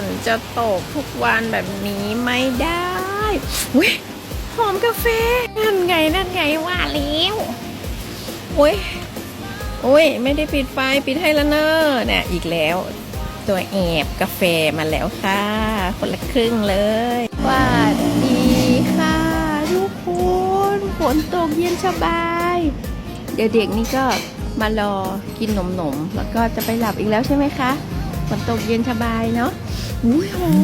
นจะตกทุกวันแบบนี้ไม่ได้อุ้ยหอมกาแฟ นั่นไง นั่นไงว่าแล้วอุ้ยอุ้ย ไม่ได้ปิดไฟ ปิดให้แล้วเนอะเนี่ยอีกแล้ว ตัวแอบกาแฟมาแล้วค่ะ คนละครึ่งเลยสวัสดีค่ะ ทุกคนฝนตกเย็นสบาย เดี๋ยวเด็กนี่ก็มารอกินนมๆ แล้วก็จะไปหลับอีกแล้วใช่ไหมคะ ฝนตกเย็นสบายเนาะอุ้ยหอม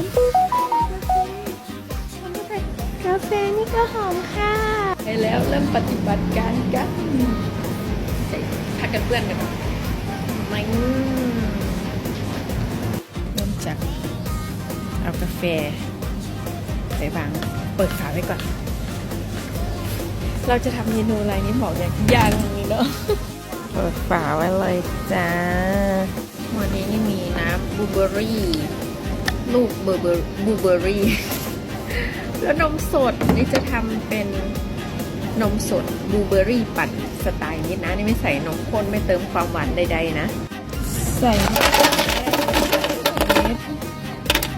กาแฟนี่ก็หอมค่ะไปแล้วเริ่มปฏิบัติการกันใส่พักกันเพื่อนกันไม่เริ่มจากเอากาแฟไปวางเปิดฝาไว้ก่อน เราจะทำเมนูอะไรนี่บอกอย่างยังเลยเนาะเปิดฝาไว้เลยจ้าวันนี้นี่มีน้ำ บูเบอร์รี่ ลูกเบอร์เบอร์บูเบอรี่ แล้วนมสดนี่จะทำเป็นนมสดบูเบอร์รี่ปั่นสไตล์นี้นะ นี่ไม่ใส่นมข้นไม่เติมความหวานใดๆนะ ใส่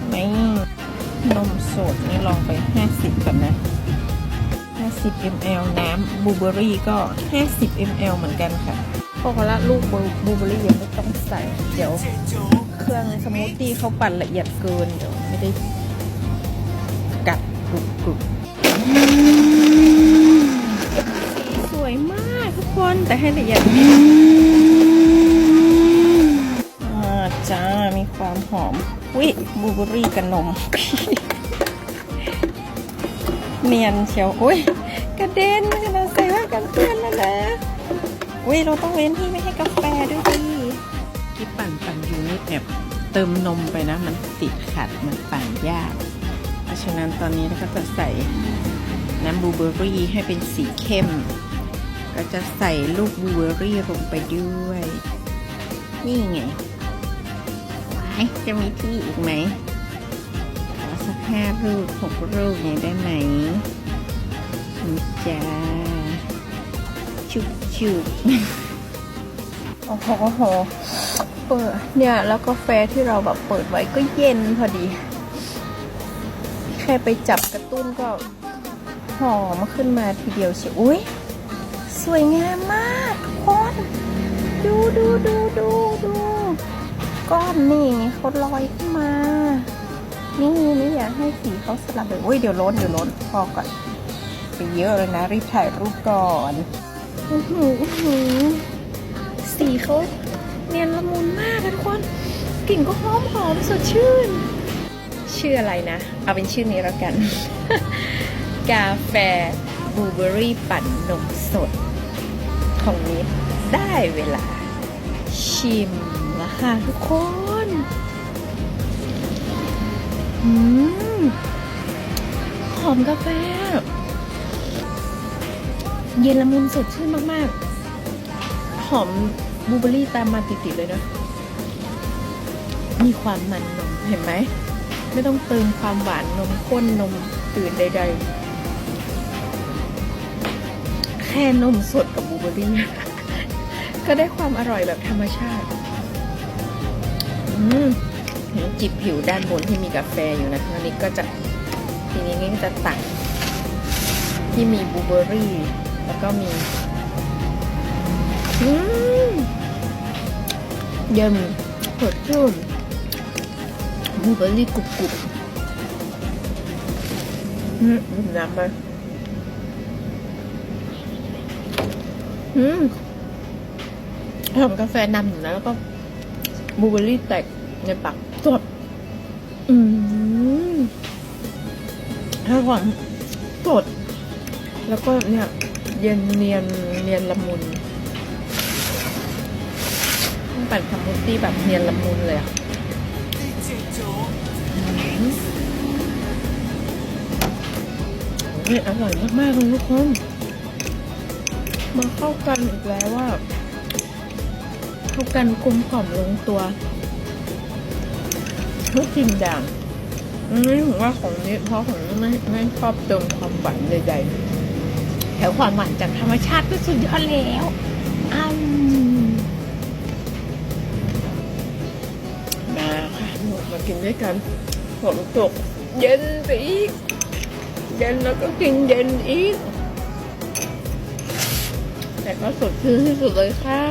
ไม่นมสดนี่ลองไป 50ก่อนนะ 50 ml น้ำบูเบอร์รี่ก็ 50 ml เหมือนกันค่ะ พอละลูกบลูเบอร์รี่ยังไม่ต้องใส่ เดี๋ยวเครื่องสมูทตี้เขาปั่นละเอียดเกิน เดี๋ยวไม่ได้กัดกรุบกรุบสวยมากทุกคนแต่ให้ละเอียดนิดนึงอ่าจ้า มีความหอมวิบลูเบอร์รี่กับนม เนียนเชียว อุ้ยกระเด็นกระเด็นใส่ว่ากันเพื่อนแล้วนะ อุ้ยเราต้องเว้นที่ไม่ให้กาแฟด้วยดิที่ปั่นปั่นอยู่นี่แบบเติมนมไปนะ มันติดขัดมันปั่นยาก เพราะฉะนั้นตอนนี้เราก็จะใส่น้ำบลูเบอร์รี่ให้เป็นสีเข้ม ก็จะใส่ลูกบลูเบอร์รี่ลงไปด้วย นี่ไงว้ายจะมีที่อีกไหมขอสักห้ารูปหกรูปเนี่ยได้ไหมนี่จ้า ชุบชุบโอ้โหโอ้โหเปิดเนี่ยแล้วกาแฟที่เราแบบเปิดไว้ก็เย็นพอดี แค่ไปจับกระตุ้นก็หอมขึ้นมาทีเดียวเชียวอุ้ยสวยงามมากทุกคน ดูดูดูดูดูก้อนนี่เขาลอยขึ้นมา นี่นี่อยากให้สีเขาสลับเลยโอ้ยเดี๋ยวล้นเดี๋ยวล้นพอก่อนไปเยอะเลยนะรีบถ่ายรูปก่อน อื้อหืออื้อหือสีเขาเนียนละมุนมากนะทุกคน กลิ่นก็หอมหอมสดชื่น ชื่ออะไรนะ เอาเป็นชื่อนี้แล้วกัน กาแฟบลูเบอรี่ปั่นนมสด ของนิดได้เวลา ชิมแล้วค่ะทุกคน อืม หอมกาแฟ เย็นละมุนสดชื่นมากๆ หอมบลูเบอรี่ตามมาติดๆเลยนะ มีความมันนมเห็นไหม ไม่ต้องเติมความหวานนมข้นนมอื่นใด ๆ แค่นมสดกับบลูเบอรี่ ก็ได้ความอร่อยแบบธรรมชาติ อืมเห็นจิบผิวด้านบนที่มีกาแฟอยู่นะอันนี้ก็จะทีนี้นี่ก็จะตักที่มีบลูเบอรี่ แล้วก็มีอืมเย็นสดชื่นบลูเบอร์รี่กรุบกรุบอืมน้ำไปอืมหอมกาแฟนำอยู่นะแล้วก็บลูเบอร์รี่แตกในปากสดอืมถ้าหวานสด แล้วก็เนี่ย เย็นเนียนเนียนละมุนต้องปั่นสมูทตี้แบบเนียนละมุนเลยอะอืมเฮ้ยอร่อยมากๆเลยทุกคนมาเข้ากันอีกแล้วว่า เข้ากันกลมกล่อมลงตัวทุกสิ่งอย่างไม่ถึงว่าของนี้เพราะของนี้ไม่ไม่ชอบเติมความหวานใดๆ แต่ความหวานจากธรรมชาติก็สุดยอดแล้วอืมมาค่ะทุกมากินด้วยกันฝนตกเย็นไปอีก เย็นแล้วก็กินเย็นอีก แต่ก็สดชื่นที่สุดเลยค่ะ